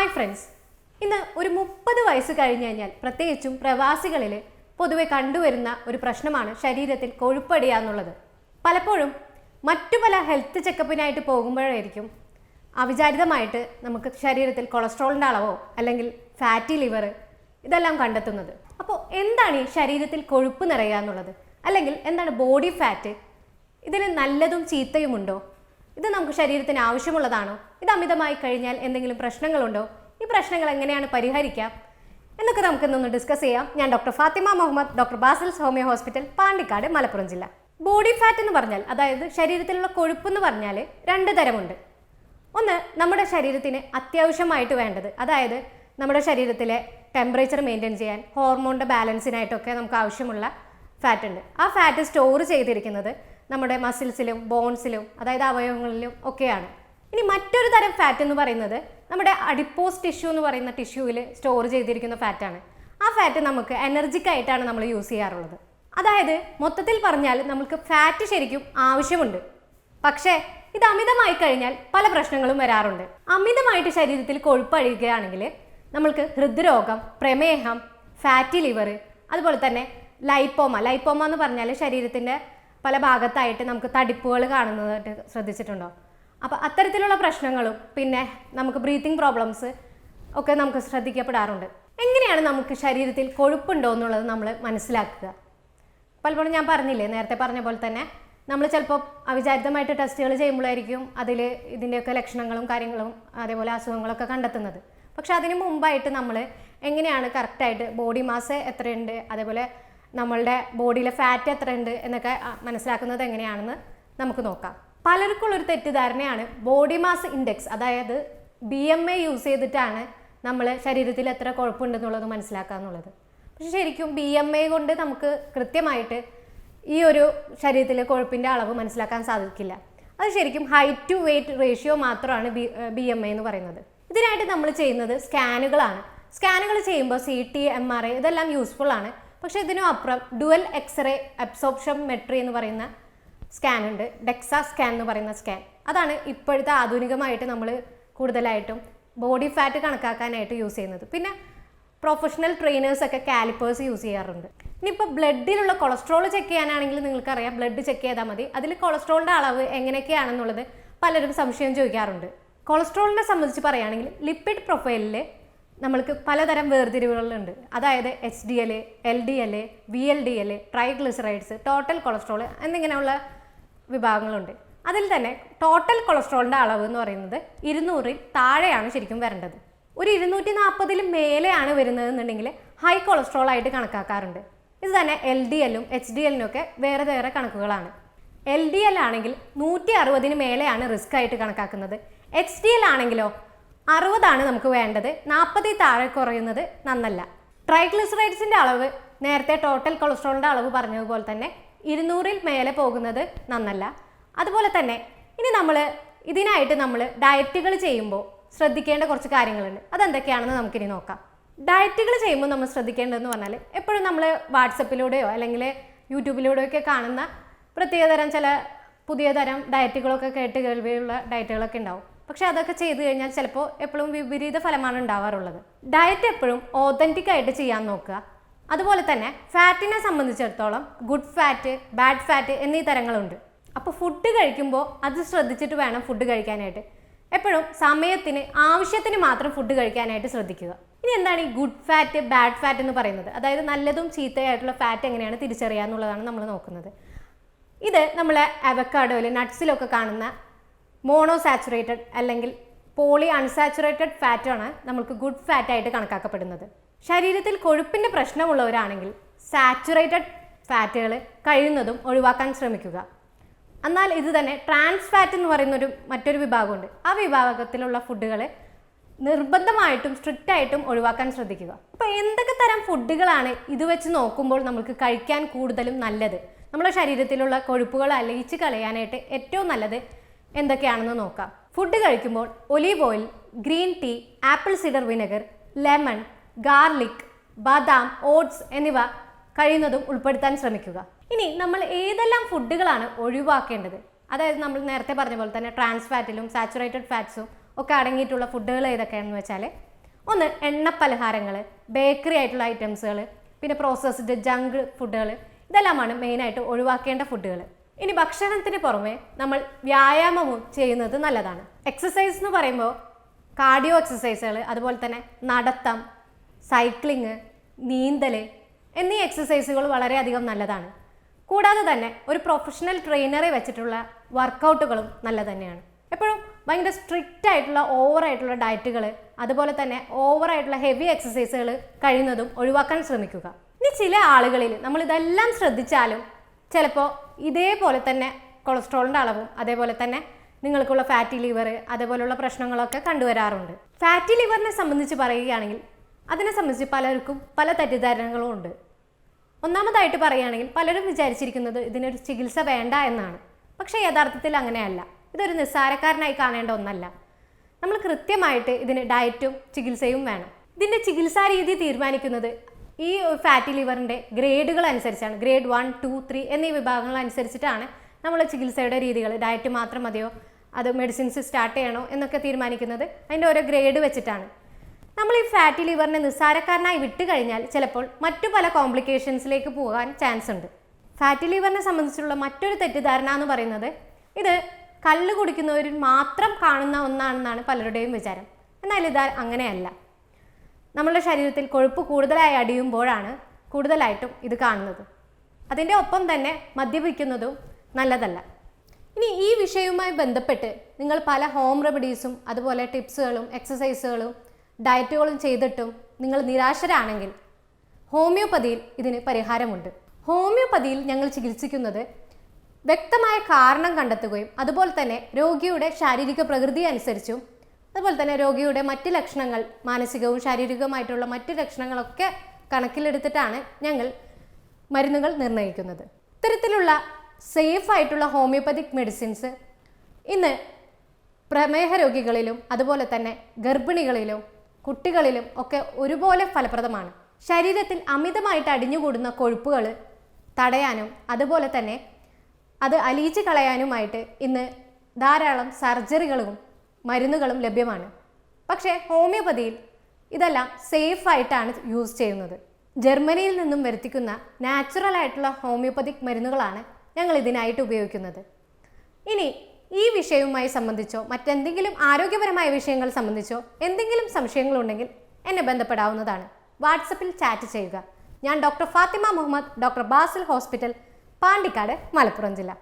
Hi friends ഇന്ന് ഒരു മുപ്പത് വയസ്സ് കഴിഞ്ഞു കഴിഞ്ഞാൽ പ്രത്യേകിച്ചും പ്രവാസികളിൽ പൊതുവെ കണ്ടുവരുന്ന ഒരു പ്രശ്നമാണ് ശരീരത്തിൽ കൊഴുപ്പടിയ എന്നുള്ളത്. പലപ്പോഴും മറ്റു പല ഹെൽത്ത് ചെക്കപ്പിനായിട്ട് പോകുമ്പോഴായിരിക്കും അവിചാരിതമായിട്ട് നമുക്ക് ശരീരത്തിൽ കൊളസ്ട്രോളിന്റെ അളവോ അല്ലെങ്കിൽ ഫാറ്റി ലിവർ ഇതെല്ലാം കണ്ടെത്തുന്നത്. അപ്പോൾ എന്താണ് ഈ ശരീരത്തിൽ കൊഴുപ്പ് നിറയുക എന്നുള്ളത്? അല്ലെങ്കിൽ എന്താണ് ബോഡി ഫാറ്റ് ഇതിന് നല്ലതും ചീത്തയുമുണ്ടോ? ഇത് നമുക്ക് ശരീരത്തിന് ആവശ്യമുള്ളതാണോ? ഇത് അമിതമായി കഴിഞ്ഞാൽ എന്തെങ്കിലും പ്രശ്നങ്ങളുണ്ടോ? ഈ പ്രശ്നങ്ങൾ എങ്ങനെയാണ് പരിഹരിക്കാം എന്നൊക്കെ നമുക്ക് ഇന്നൊന്ന് ഡിസ്കസ് ചെയ്യാം. ഞാൻ doctor Fathima Muhammad doctor Basil's homoeo hospital Pandikkad Malappuram ജില്ല. ബോഡി ഫാറ്റ് എന്ന് പറഞ്ഞാൽ അതായത് ശരീരത്തിലുള്ള കൊഴുപ്പ് എന്ന് പറഞ്ഞാൽ രണ്ട് തരമുണ്ട്. ഒന്ന് നമ്മുടെ ശരീരത്തിന് അത്യാവശ്യമായിട്ട് വേണ്ടത്. അതായത് നമ്മുടെ ശരീരത്തിലെ ടെമ്പറേച്ചർ മെയിന്റെയിൻ ചെയ്യാൻ ഹോർമോണിന്റെ ബാലൻസിനായിട്ടൊക്കെ നമുക്ക് ആവശ്യമുള്ള ഫാറ്റ് ഉണ്ട്. ആ ഫാറ്റ് സ്റ്റോർ ചെയ്തിരിക്കുന്നത് നമ്മുടെ മസിൽസിലും ബോൺസിലും അതായത് അവയവങ്ങളിലും ഒക്കെയാണ്. ഇനി മറ്റൊരു തരം ഫാറ്റ് എന്ന് പറയുന്നത് നമ്മുടെ അഡിപ്പോസ് ടിഷ്യൂ എന്ന് പറയുന്ന ടിഷ്യൂവിൽ സ്റ്റോർ ചെയ്തിരിക്കുന്ന ഫാറ്റാണ് ആ ഫാറ്റ് നമുക്ക് എനർജിക്കായിട്ടാണ് നമ്മൾ യൂസ് ചെയ്യാറുള്ളത്. അതായത് മൊത്തത്തിൽ പറഞ്ഞാൽ നമുക്ക് ഫാറ്റ് ശരിക്കും ആവശ്യമുണ്ട്. പക്ഷേ ഇത് അമിതമായി കഴിഞ്ഞാൽ പല പ്രശ്നങ്ങളും വരാറുണ്ട്. അമിതമായിട്ട് ശരീരത്തിൽ കൊഴുപ്പ് അഴിയുകയാണെങ്കിൽ നമ്മൾക്ക് ഹൃദ്രോഗം പ്രമേഹം ഫാറ്റി ലിവർ അതുപോലെ തന്നെ ലൈപ്പോമ ലൈപ്പോമ എന്ന് പറഞ്ഞാൽ ശരീരത്തിന്റെ പല ഭാഗത്തായിട്ട് നമുക്ക് തടിപ്പുകൾ കാണുന്നതായിട്ട് ശ്രദ്ധിച്ചിട്ടുണ്ടോ? അപ്പോൾ അത്തരത്തിലുള്ള പ്രശ്നങ്ങളും പിന്നെ നമുക്ക് ബ്രീത്തിങ് പ്രോബ്ലംസ് ഒക്കെ നമുക്ക് ശ്രദ്ധിക്കപ്പെടാറുണ്ട്. എങ്ങനെയാണ് നമുക്ക് ശരീരത്തിൽ കൊഴുപ്പുണ്ടോ എന്നുള്ളത് നമ്മൾ മനസ്സിലാക്കുക? പലപ്പോഴും ഞാൻ പറഞ്ഞില്ലേ നേരത്തെ പറഞ്ഞ പോലെ തന്നെ നമ്മൾ ചിലപ്പോൾ അവിചാരിതമായിട്ട് ടെസ്റ്റുകൾ ചെയ്യുമ്പോഴായിരിക്കും അതിൽ ഇതിന്റെയൊക്കെ ലക്ഷണങ്ങളും കാര്യങ്ങളും അതേപോലെ അസുഖങ്ങളൊക്കെ കണ്ടെത്തുന്നത്. പക്ഷെ അതിന് മുമ്പായിട്ട് നമ്മൾ എങ്ങനെയാണ് കറക്റ്റായിട്ട് ബോഡി മാസ് എത്രയുണ്ട് അതേപോലെ നമ്മളുടെ ബോഡിയിലെ ഫാറ്റ് എത്ര ഉണ്ട് എന്നൊക്കെ മനസ്സിലാക്കുന്നത് എങ്ങനെയാണെന്ന് നമുക്ക് നോക്കാം. പലർക്കുള്ളൊരു തെറ്റിദ്ധാരണയാണ് ബോഡി മാസ് ഇൻഡെക്സ് അതായത് ബി എം എ യൂസ് ചെയ്തിട്ടാണ് നമ്മൾ ശരീരത്തിൽ എത്ര കുഴപ്പമുണ്ടെന്നുള്ളത് മനസ്സിലാക്കുക എന്നുള്ളത്. പക്ഷെ ശരിക്കും ബി എം എ കൊണ്ട് നമുക്ക് കൃത്യമായിട്ട് ഈ ഒരു ശരീരത്തിലെ കൊഴുപ്പിന്റെ അളവ് മനസ്സിലാക്കാൻ സാധിക്കില്ല. അത് ശരിക്കും ഹൈറ്റ് ടു വെയിറ്റ് റേഷ്യോ മാത്രമാണ് ബി ബി എം എ എന്ന് പറയുന്നത്. ഇതിനായിട്ട് നമ്മൾ ചെയ്യുന്നത് സ്കാനുകളാണ് സ്കാനുകൾ ചെയ്യുമ്പോൾ C T M R I ഇതെല്ലാം യൂസ്ഫുൾ ആണ്. പക്ഷേ ഇതിനും അപ്പുറം ഡുവൽ എക്സ്റേ അബ്സോപ്ഷൻ മെട്രി എന്ന് പറയുന്ന സ്കാൻ ഉണ്ട്. ഡെക്സ സ്കാൻ എന്ന് പറയുന്ന സ്കാൻ. അതാണ് ഇപ്പോഴത്തെ ആധുനികമായിട്ട് നമ്മൾ കൂടുതലായിട്ടും ബോഡി ഫാറ്റ് കണക്കാക്കാനായിട്ട് യൂസ് ചെയ്യുന്നത്. പിന്നെ പ്രൊഫഷണൽ ട്രെയിനേഴ്സ് ഒക്കെ കാലിപ്പേഴ്സ് യൂസ് ചെയ്യാറുണ്ട്. ഇനിയിപ്പോൾ ബ്ലഡിലുള്ള കൊളസ്ട്രോൾ ചെക്ക് ചെയ്യാനാണെങ്കിൽ നിങ്ങൾക്കറിയാം ബ്ലഡ് ചെക്ക് ചെയ്താൽ മതി. അതിൽ കൊളസ്ട്രോളിന്റെ അളവ് എങ്ങനെയൊക്കെയാണെന്നുള്ളത് പലരും സംശയം ചോദിക്കാറുണ്ട്. കൊളസ്ട്രോളിനെ സംബന്ധിച്ച് പറയുകയാണെങ്കിൽ ലിപ്പിഡ് പ്രൊഫൈലിൽ നമ്മൾക്ക് പലതരം വേർതിരിവുകളുണ്ട്. അതായത് H D L L D L V L D L triglycerides total cholesterol എന്നിങ്ങനെയുള്ള വിഭാഗങ്ങളുണ്ട്. അതിൽ തന്നെ ടോട്ടൽ കൊളസ്ട്രോളിന്റെ അളവ് എന്ന് പറയുന്നത് ഇരുന്നൂറിൽ താഴെയാണ് ശരിക്കും വരേണ്ടത്. ഒരു ഇരുന്നൂറ്റി നാൽപ്പതിൽ മേലെയാണ് വരുന്നതെന്നുണ്ടെങ്കിൽ ഹൈ കൊളസ്ട്രോൾ ആയിട്ട് കണക്കാക്കാറുണ്ട്. ഇത് തന്നെ എൽ ഡി എല്ലും എച്ച് ഡി എല്ലിനും ഒക്കെ വേറെ വേറെ കണക്കുകളാണ്. എൽ ഡി എൽ ആണെങ്കിൽ നൂറ്റി അറുപതിന് മേലെയാണ് റിസ്ക് ആയിട്ട് കണക്കാക്കുന്നത്. എച്ച് ഡി എൽ ആണെങ്കിലോ അറുപതാണ് നമുക്ക് വേണ്ടത്. നാൽപ്പതിൽ താഴെ കുറയുന്നത് നന്നല്ല. ട്രൈഗ്ലിസറൈഡ്സിന്റെ അളവ് നേരത്തെ ടോട്ടൽ കൊളസ്ട്രോളിന്റെ അളവ് പറഞ്ഞതുപോലെ തന്നെ ഇരുന്നൂറിൽ മേലെ പോകുന്നത് നന്നല്ല. അതുപോലെ തന്നെ ഇനി നമ്മൾ ഇതിനായിട്ട് നമ്മൾ ഡയറ്റുകൾ ചെയ്യുമ്പോൾ ശ്രദ്ധിക്കേണ്ട കുറച്ച് കാര്യങ്ങളുണ്ട്. അതെന്തൊക്കെയാണെന്ന് നമുക്കിനി നോക്കാം. ഡയറ്റുകൾ ചെയ്യുമ്പോൾ നമ്മൾ ശ്രദ്ധിക്കേണ്ടതെന്ന് പറഞ്ഞാൽ എപ്പോഴും നമ്മൾ വാട്സപ്പിലൂടെയോ അല്ലെങ്കിൽ യൂട്യൂബിലൂടെയോ ഒക്കെ കാണുന്ന പ്രത്യേകതരം ചില പുതിയ തരം ഡയറ്റുകളൊക്കെ കേട്ട് കേൾവിയുള്ള ഡയറ്റുകളൊക്കെ ഉണ്ടാവും. പക്ഷെ അതൊക്കെ ചെയ്തു കഴിഞ്ഞാൽ ചിലപ്പോൾ എപ്പോഴും വിപരീത ഫലമാണ് ഉണ്ടാവാറുള്ളത്. ഡയറ്റ് എപ്പോഴും ഓതന്റിക് ആയിട്ട് ചെയ്യാൻ നോക്കുക. അതുപോലെ തന്നെ ഫാറ്റിനെ സംബന്ധിച്ചിടത്തോളം ഗുഡ് ഫാറ്റ് ബാഡ് ഫാറ്റ് എന്നീ തരങ്ങളുണ്ട്. അപ്പോൾ ഫുഡ് കഴിക്കുമ്പോൾ അത് ശ്രദ്ധിച്ചിട്ട് വേണം ഫുഡ് കഴിക്കാനായിട്ട്. എപ്പോഴും സമയത്തിന് ആവശ്യത്തിന് മാത്രം ഫുഡ് കഴിക്കാനായിട്ട് ശ്രദ്ധിക്കുക. ഇനി എന്താണ് ഈ ഗുഡ് ഫാറ്റ് ബാഡ് ഫാറ്റ് എന്ന് പറയുന്നത്? അതായത് നല്ലതും ചീത്തയായിട്ടുള്ള ഫാറ്റ് എങ്ങനെയാണ് തിരിച്ചറിയുക എന്നുള്ളതാണ് നമ്മൾ നോക്കുന്നത്. ഇത് നമ്മളെ അവക്കാഡോയിൽ നട്ട്സിലൊക്കെ കാണുന്ന മോണോ സാച്ചുറേറ്റഡ് അല്ലെങ്കിൽ പോളി അൺസാച്ചുറേറ്റഡ് ഫാറ്റാണ് നമുക്ക് ഗുഡ് ഫാറ്റായിട്ട് കണക്കാക്കപ്പെടുന്നത്. ശരീരത്തിൽ കൊഴുപ്പിന്റെ പ്രശ്നമുള്ളവരാണെങ്കിൽ സാച്ചുറേറ്റഡ് ഫാറ്റുകൾ കഴിയുന്നതും ഒഴിവാക്കാൻ ശ്രമിക്കുക. എന്നാൽ ഇത് തന്നെ ട്രാൻസ് ഫാറ്റ് എന്ന് പറയുന്നൊരു മറ്റൊരു വിഭാഗമുണ്ട്. ആ വിഭാഗത്തിലുള്ള ഫുഡുകൾ നിർബന്ധമായിട്ടും സ്ട്രിക്റ്റ് ആയിട്ടും ഒഴിവാക്കാൻ ശ്രദ്ധിക്കുക. അപ്പോൾ എന്തൊക്കെ തരം ഫുഡുകളാണ് ഇത് വെച്ച് നോക്കുമ്പോൾ നമുക്ക് കഴിക്കാൻ കൂടുതലും നല്ലത്? നമ്മുടെ ശരീരത്തിലുള്ള കൊഴുപ്പുകൾ അലയിച്ച് കളയാനായിട്ട് ഏറ്റവും നല്ലത് എന്തൊക്കെയാണെന്ന് നോക്കാം. ഫുഡ് കഴിക്കുമ്പോൾ olive oil green tea apple cider vinegar lemon garlic ബദാം ഓട്സ് എന്നിവ കഴിയുന്നതും ഉൾപ്പെടുത്താൻ ശ്രമിക്കുക. ഇനി നമ്മൾ ഏതെല്ലാം ഫുഡുകളാണ് ഒഴിവാക്കേണ്ടത്? അതായത് നമ്മൾ നേരത്തെ പറഞ്ഞ പോലെ തന്നെ ട്രാൻസ് ഫാറ്റിലും സാച്ചുറേറ്റഡ് ഫാറ്റ്സും ഒക്കെ അടങ്ങിയിട്ടുള്ള ഫുഡുകൾ ഏതൊക്കെയാണെന്ന് വെച്ചാൽ ഒന്ന് എണ്ണ പലഹാരങ്ങൾ ബേക്കറി ആയിട്ടുള്ള ഐറ്റംസുകൾ പിന്നെ പ്രോസസ്ഡ് ജങ്ക് ഫുഡുകൾ ഇതെല്ലാമാണ് മെയിനായിട്ട് ഒഴിവാക്കേണ്ട ഫുഡുകൾ ഇനി ഭക്ഷണത്തിന് പുറമെ നമ്മൾ വ്യായാമവും ചെയ്യുന്നത് നല്ലതാണ്. എക്സസൈസ് എന്ന് പറയുമ്പോൾ കാർഡിയോ എക്സസൈസുകൾ അതുപോലെ തന്നെ നടത്തം സൈക്ലിങ് നീന്തൽ എന്നീ എക്സസൈസുകൾ വളരെയധികം നല്ലതാണ്. കൂടാതെ തന്നെ ഒരു പ്രൊഫഷണൽ ട്രെയിനറെ വെച്ചിട്ടുള്ള വർക്കൗട്ടുകളും നല്ല തന്നെയാണ്. എപ്പോഴും ഭയങ്കര സ്ട്രിക്റ്റ് ആയിട്ടുള്ള ഓവറായിട്ടുള്ള ഡയറ്റുകൾ അതുപോലെ തന്നെ ഓവറായിട്ടുള്ള ഹെവി എക്സസൈസുകൾ കഴിയുന്നതും ഒഴിവാക്കാൻ ശ്രമിക്കുക. ഇനി ചില ആളുകളിൽ നമ്മൾ ഇതെല്ലാം ശ്രദ്ധിച്ചാലും ചിലപ്പോൾ ഇതേപോലെ തന്നെ കൊളസ്ട്രോളിന്റെ അളവും അതേപോലെ തന്നെ നിങ്ങൾക്കുള്ള ഫാറ്റി ലിവർ അതേപോലെയുള്ള പ്രശ്നങ്ങളൊക്കെ കണ്ടുവരാറുണ്ട്. ഫാറ്റി ലിവറിനെ സംബന്ധിച്ച് പറയുകയാണെങ്കിൽ അതിനെ സംബന്ധിച്ച് പലർക്കും പല തെറ്റിദ്ധാരണകളും ഉണ്ട്. ഒന്നാമതായിട്ട് പറയുകയാണെങ്കിൽ പലരും വിചാരിച്ചിരിക്കുന്നത് ഇതിനൊരു ചികിത്സ വേണ്ട എന്നാണ്. പക്ഷേ യഥാർത്ഥത്തിൽ അങ്ങനെയല്ല. ഇതൊരു നിസ്സാരക്കാരനായി കാണേണ്ട ഒന്നല്ല. നമ്മൾ കൃത്യമായിട്ട് ഇതിന് ഡയറ്റും ചികിത്സയും വേണം. ഇതിന്റെ ചികിത്സാ രീതി തീരുമാനിക്കുന്നത് ഈ ഫാറ്റി ലിവറിന്റെ ഗ്രേഡുകൾ അനുസരിച്ചാണ് ഗ്രേഡ് വൺ ടു ത്രീ എന്നീ വിഭാഗങ്ങൾ അനുസരിച്ചിട്ടാണ് നമ്മൾ ചികിത്സയുടെ രീതികൾ ഡയറ്റ് മാത്രം മതിയോ? അത് മെഡിസിൻസ് സ്റ്റാർട്ട് ചെയ്യണോ എന്നൊക്കെ തീരുമാനിക്കുന്നത് അതിന്റെ ഓരോ ഗ്രേഡ് വെച്ചിട്ടാണ്. നമ്മൾ ഈ ഫാറ്റി ലിവറിനെ നിസ്സാരക്കാരനായി വിട്ട് കഴിഞ്ഞാൽ ചിലപ്പോൾ മറ്റു പല കോംപ്ലിക്കേഷൻസിലേക്ക് പോകാൻ ചാൻസ് ഉണ്ട്. ഫാറ്റി ലിവറിനെ സംബന്ധിച്ചുള്ള മറ്റൊരു തെറ്റിദ്ധാരണ എന്ന് പറയുന്നത് ഇത് കല്ല് കുടിക്കുന്നവരിൽ മാത്രം കാണുന്ന ഒന്നാണെന്നാണ് പലരുടെയും വിചാരം. എന്നാൽ ഇത് അങ്ങനെയല്ല. നമ്മളുടെ ശരീരത്തിൽ കൊഴുപ്പ് കൂടുതലായി അടിയുമ്പോഴാണ് കൂടുതലായിട്ടും ഇത് കാണുന്നത്. അതിന്റെ ഒപ്പം തന്നെ മദ്യപിക്കുന്നതും നല്ലതല്ല. ഇനി ഈ വിഷയവുമായി ബന്ധപ്പെട്ട് നിങ്ങൾ പല ഹോം റെമഡീസും അതുപോലെ ടിപ്സുകളും എക്സസൈസുകളും ഡയറ്റുകളും ചെയ്തിട്ടും നിങ്ങൾ നിരാശരാണെങ്കിൽ ഹോമിയോപ്പതിയിൽ ഇതിന് പരിഹാരമുണ്ട്. ഹോമിയോപ്പതിയിൽ ഞങ്ങൾ ചികിത്സിക്കുന്നത് വ്യക്തമായ കാരണം കണ്ടെത്തുകയും അതുപോലെ തന്നെ രോഗിയുടെ ശാരീരിക പ്രകൃതി അനുസരിച്ചും അതുപോലെ തന്നെ രോഗിയുടെ മറ്റ് ലക്ഷണങ്ങൾ മാനസികവും ശാരീരികവുമായിട്ടുള്ള മറ്റ് ലക്ഷണങ്ങളൊക്കെ കണക്കിലെടുത്തിട്ടാണ് ഞങ്ങൾ മരുന്നുകൾ നിർണയിക്കുന്നത്. ഇത്തരത്തിലുള്ള സേഫ് ആയിട്ടുള്ള ഹോമിയോപ്പതിക് മെഡിസിൻസ് ഇന്ന് പ്രമേഹ രോഗികളിലും അതുപോലെ തന്നെ ഗർഭിണികളിലും കുട്ടികളിലും ഒക്കെ ഒരുപോലെ ഫലപ്രദമാണ്. ശരീരത്തിൽ അമിതമായിട്ട് അടിഞ്ഞുകൂടുന്ന കൊഴുപ്പുകൾ തടയാനും അതുപോലെ തന്നെ അത് അലിയിച്ച് കളയാനുമായിട്ട് ഇന്ന് ധാരാളം സർജറികളും മരുന്നുകളും ലഭ്യമാണ്. പക്ഷേ ഹോമിയോപ്പതിയിൽ ഇതെല്ലാം സേഫ് ആയിട്ടാണ് യൂസ് ചെയ്യുന്നത്. ജർമ്മനിയിൽ നിന്നും വരുത്തിക്കുന്ന നാച്ചുറൽ ആയിട്ടുള്ള ഹോമിയോപ്പതിക് മരുന്നുകളാണ് ഞങ്ങൾ ഇതിനായിട്ട് ഉപയോഗിക്കുന്നത്. ഇനി ഈ വിഷയവുമായി സംബന്ധിച്ചോ മറ്റെന്തെങ്കിലും ആരോഗ്യപരമായ വിഷയങ്ങൾ സംബന്ധിച്ചോ എന്തെങ്കിലും സംശയങ്ങളുണ്ടെങ്കിൽ എന്നെ ബന്ധപ്പെടാവുന്നതാണ്. വാട്സപ്പിൽ ചാറ്റ് ചെയ്യുക. ഞാൻ doctor Fathima Muhammad doctor Basil hospital Pandikkad Malappuram ജില്ല.